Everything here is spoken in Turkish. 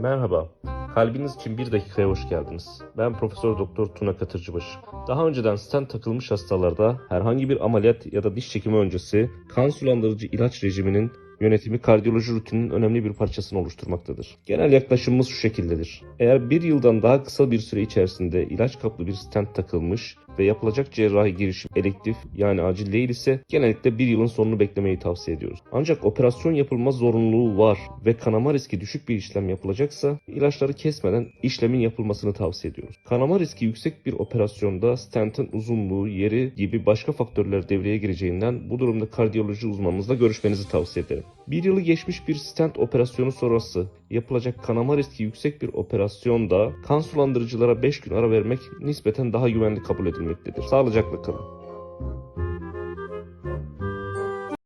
Merhaba. Kalbiniz için bir dakikaya hoş geldiniz. Ben Profesör Doktor Tuna Katırcıbaşı. Daha önceden stent takılmış hastalarda herhangi bir ameliyat ya da diş çekimi öncesi kan sulandırıcı ilaç rejiminin yönetimi kardiyoloji rutininin önemli bir parçasını oluşturmaktadır. Genel yaklaşımımız şu şekildedir. Eğer bir yıldan daha kısa bir süre içerisinde ilaç kaplı bir stent takılmış ve yapılacak cerrahi girişim elektif yani acil değil ise genellikle bir yılın sonunu beklemeyi tavsiye ediyoruz. Ancak operasyon yapılma zorunluluğu var ve kanama riski düşük bir işlem yapılacaksa ilaçları kesmeden işlemin yapılmasını tavsiye ediyoruz. Kanama riski yüksek bir operasyonda stentin uzunluğu, yeri gibi başka faktörler devreye gireceğinden bu durumda kardiyoloji uzmanınızla görüşmenizi tavsiye ederim. Bir yılı geçmiş bir stent operasyonu sonrası yapılacak kanama riski yüksek bir operasyonda kan sulandırıcılara 5 gün ara vermek nispeten daha güvenli kabul edilmektedir. Sağlıcakla kalın.